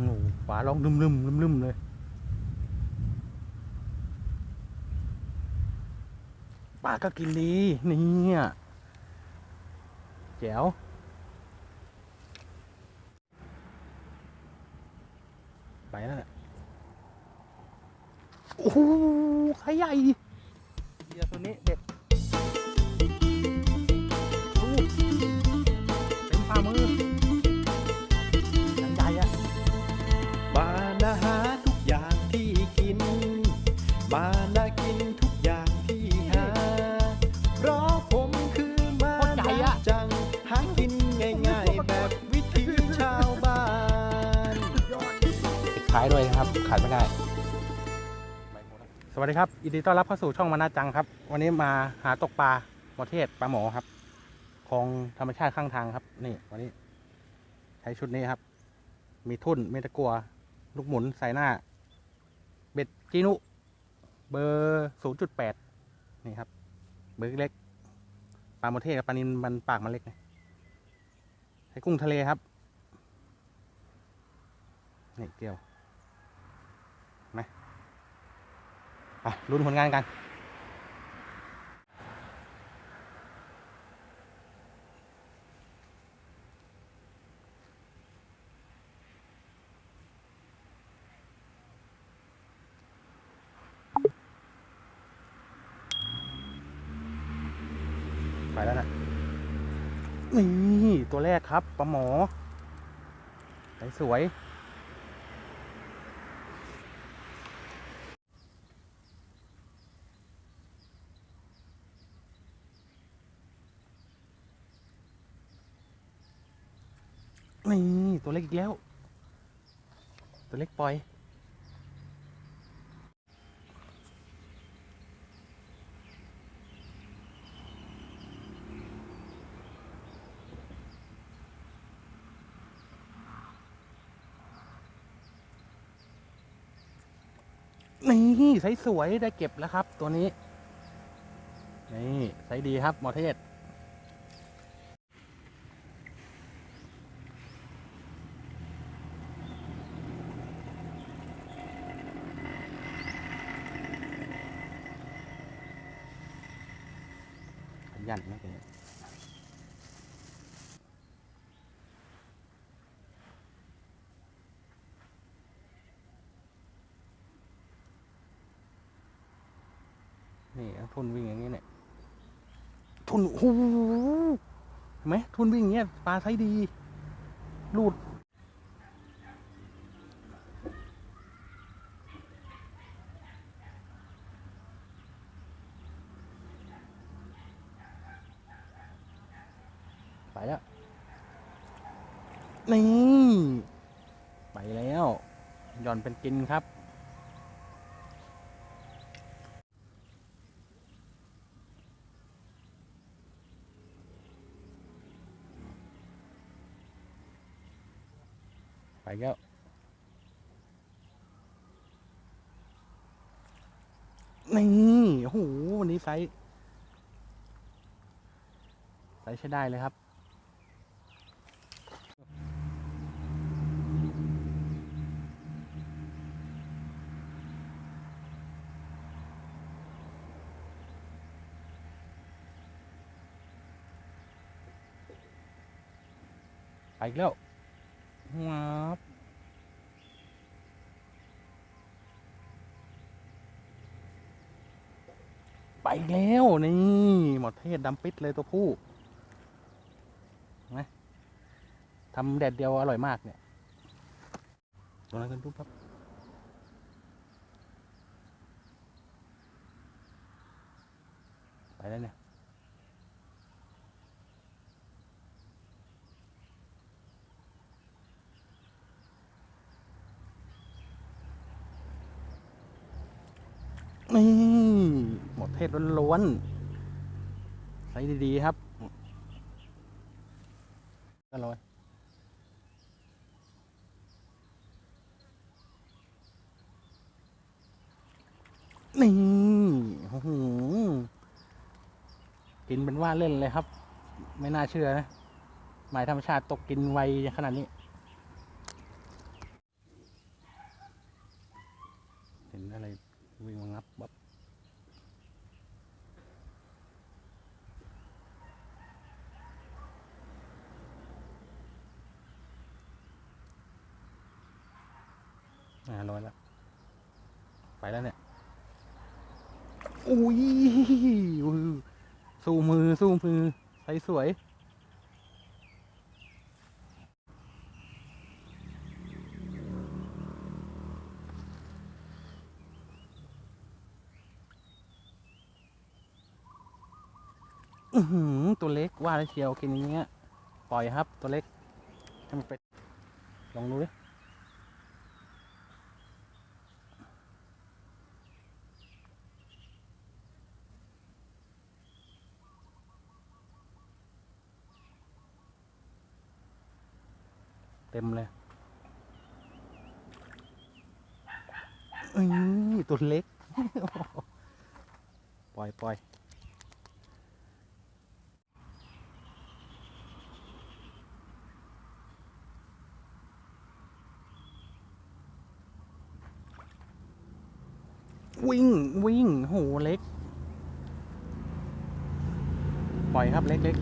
โอ้ฝาร้องลืมลืมลืมลืมเลยปลาก็กินดีเนี่ยแจ๋วไปแล้วแหละโอ้โหข่ใหญ่เดี๋ยวตัวนี้เด็ด วัสดีครับยินดีต้อนรับเข้าสู่ช่องมานาจังครับ วันนี้มาหาตกปลาหมอเทศปลาหมอครับคลองธรรมชาติข้างทางครับ นี่ วันนี้ ใช้ชุดนี้ครับ มีทุ่นเมตะกัว ลูกหมุนใส่หน้า เบ็ดจีนุ เบอร์ศูนย์จุดแปดนี่ครับ เบอร์เล็กปลาหมอเทศกับปลานินมันปากมันเล็กใช้กุ้งทะเลครับนี่เกี่ยว ไปลุ้นผลงานกันไปแล้วนะ นี่ ตัวแรกครับปลาหมอสวย นี่ตัวเล็กอีกแล้ว ตัวเล็กปล่อย นี่ไซส์สวยได้เก็บแล้วครับ ตัวนี้ นี่ไซส์ดีครับหมอเทศ ยันนะแกนี่ทุนวิ่งอย่างนี้เนี่ยทุนโอ้โหเห็นไหมทุนวิ่งอย่างเงี้ยปลาไซส์ดีรูด แล้ว นี่ ไปแล้วหย่อนเป็นกินครับ ไปแล้วนี่โอ้โหวันนี้ไซส์ไซส์ใช้ได้เลยครับ ไปอีกแล้วว้าบไปแล้วนี่หมดเทศดำปิดเลยตัวผู้นะทำแดดเดียวอร่อยมากเนี่ยตรงนั้นกันปุ๊บครับไปแล้วเนี่ย นี่หมดเทศล้วนๆใช้ดีๆครับก็ลอยนี่โอ้โหกินเป็นว่าเล่นเลยครับ ไม่น่าเชื่อนะหมายธรรมชาติตกกินไวขนาดนี้ เห็นอะไรวิ่งมางับบับอ่าลอยแล้ว ไปแล้วเนี่ย อุ้ยสู้มือสู้มือใสสวยตัวเล็กว่าแล้วเชียวกินอย่างเงี้ย ปล่อยครับตัวเล็กให้มันไปลองดูดิ เต็มเลยเอ้ยตัวเล็ก ปล่อยปล่อยวิ่งวิ่งโหเล็ก ปล่อยครับเล็กเล็ก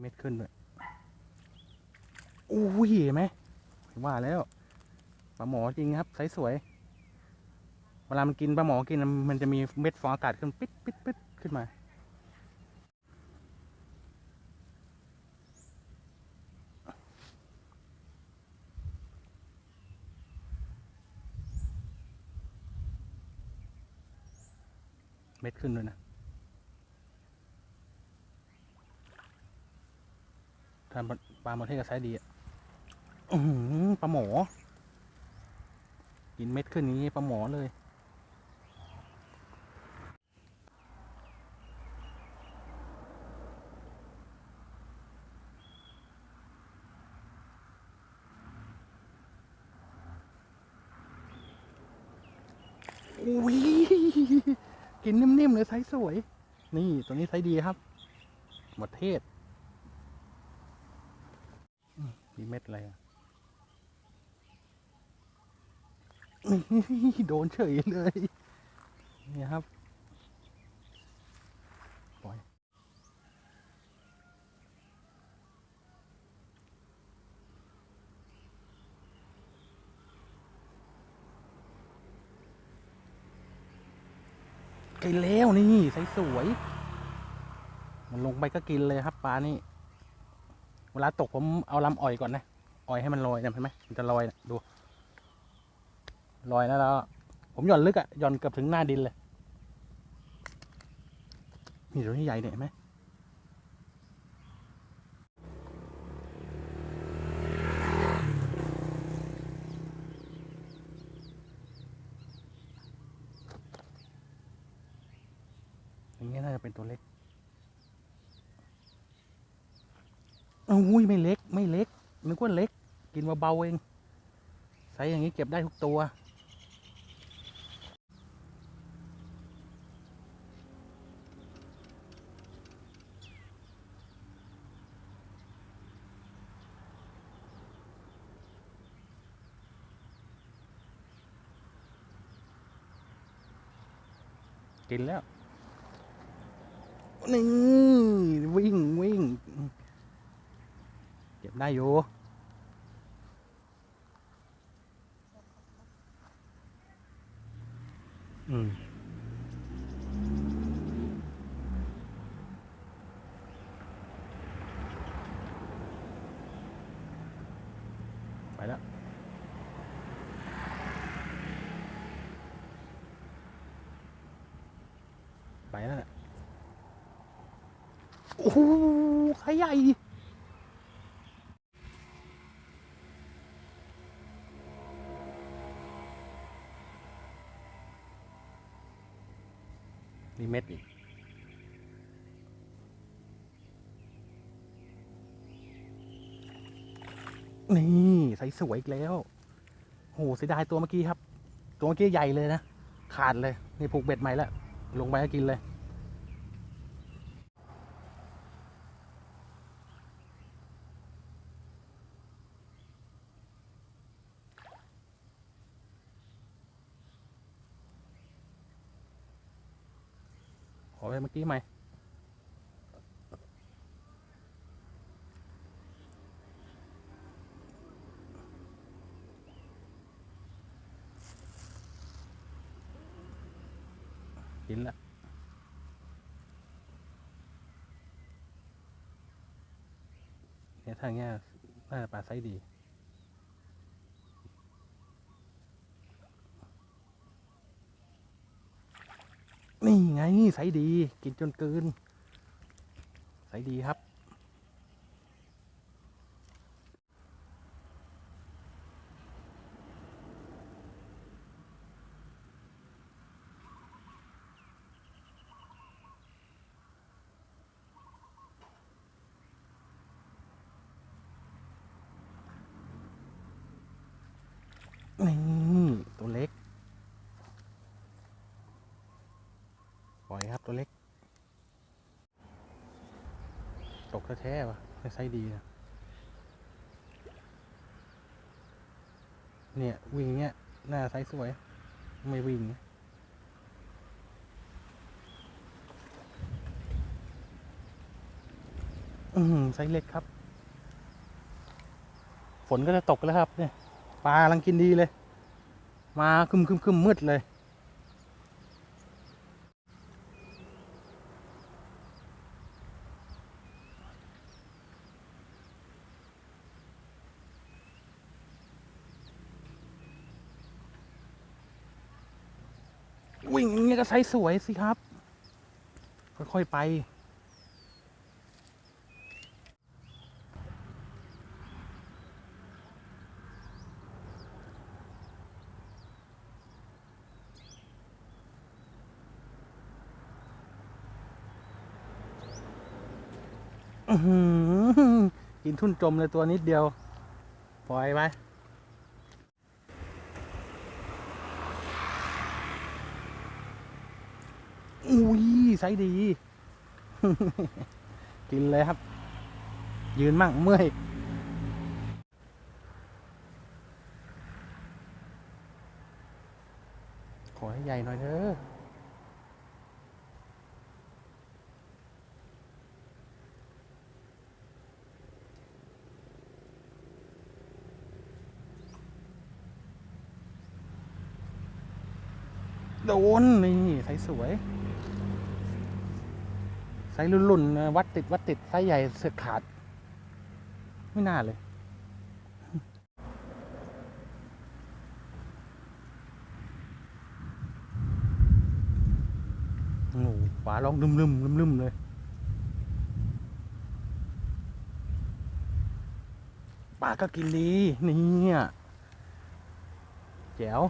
เม็ดขึ้นด้วย อุ้ยเห็นไหมว่าแล้วปลาหมอจริงครับไซส์สวย เวลามันกินปลาหมอกินมันจะมีเม็ดฟองอากาศขึ้นปิดปิดปิดขึ้นมา เม็ดขึ้นด้วยนะทำปลาหมอเทศกับไซส์ดีอะ อืปลาหมอ กินเม็ดขึ้นนี้ปลาหมอเลย อุ้ย กินนิ่มๆเลยไซส์สวย นี่ ตัวนี้ไซส์ดีครับ หมดเทศมีเม็ดอะไรอะ โดนเฉยเลย นี่ครับปล่อยกินแล้วนี่ใสสวย มันลงไปก็กินเลยครับปลานี่ เวลาตกผมเอาลำอ่อยก่อนนะ อ่อยให้มันลอยนะเห็นไหมมันจะลอยนะดู ลอยแล้วแล้ว ผมหย่อนลึกอะหย่อนเกือบถึงหน้าดินเลยนี่ตัวนี้ใหญ่เนี่ยเห็นไหมอย่างเงี้ยน่าจะเป็นตัวเล็กอุ้ยไม่เล็ก ไม่เล็กนึกว่าเล็ก กินเบาเองไซส์อย่างนี้เก็บได้ทุกตัว กินแล้ว นี่ วิ่งวิ่ง เก็บได้อยู่ ไปแล้วน่ะโอ้โหไข่ใหญ่มีเม็ดอีกนี่ใสสวยอีกแล้วโหเสียดายตัวเมื่อกี้ครับ ตัวเมื่อกี้ใหญ่เลยนะ ขาดเลย นี่ผูกเบ็ดใหม่แล้ว ลงไปให้กินเลย hỏi về เมื่อกี้ไหม กินละเนี่ยทางเนี้ยน่าจะปลาไซดีนี่ไงไซดี กินจนเกินไซดีครับ นี่ตัวเล็ก ปล่อยครับตัวเล็ก ตกแท้ๆวะไม่ไซส์ดีนะเนี่ยวิ่งเนี้ยหน้าไซส์สวย ไม่วิ่งอือหือไซส์เล็กครับ ฝนก็จะตกแล้วครับ เนี่ยปลากำลังกินดีเลย มาคึมคึมคึมมืดเลย วิ่งอย่างเงี้ย ก็ไซส์สวยสิครับ ค่อยๆไปอือหือกินทุ่นจมเลยตัวนิดเดียว ปล่อยไปอุ้ ยไซส์ดี กินเลยครับ ยืนมั่งเมื่อยขอให้ใหญ่หน่อยเถอะโดนนี่ไซส์สวย ไซส์รุ่นๆนวัดติดวัดติดไซส์ใหญ่เสือขาด ไม่น่าเลย โอ้ฝาลองลืมลืมลืมลืมๆเลย ปลาก็กินดี นี่ แจ๋ว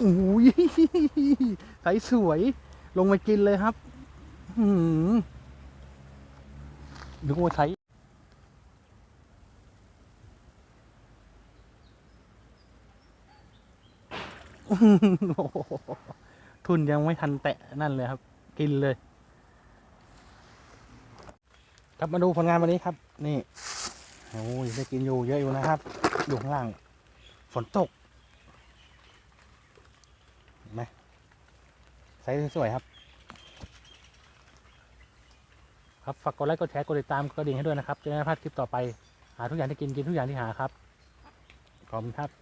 อุ้ยใสสวย ลงมากินเลยครับหืมนึกว่าใช้ทุนยังไม่ทันแตะนั่นเลยครับ กินเลย ครับมาดูผลงานวันนี้ครับ นี่โอ้ยได้กินอยู่เยอะอยู่นะครับอยู่ข้างล่าง ฝนตก เห็นไหม ไซส์สวยๆครับ ครับฝากกดไลค์กดแชร์กดติดตามกดดิ่งให้ด้วยนะครับจะได้ไม่พลาดคลิปต่อไป หาทุกอย่างที่กินกินทุกอย่างที่หาครับขอบคุณครับ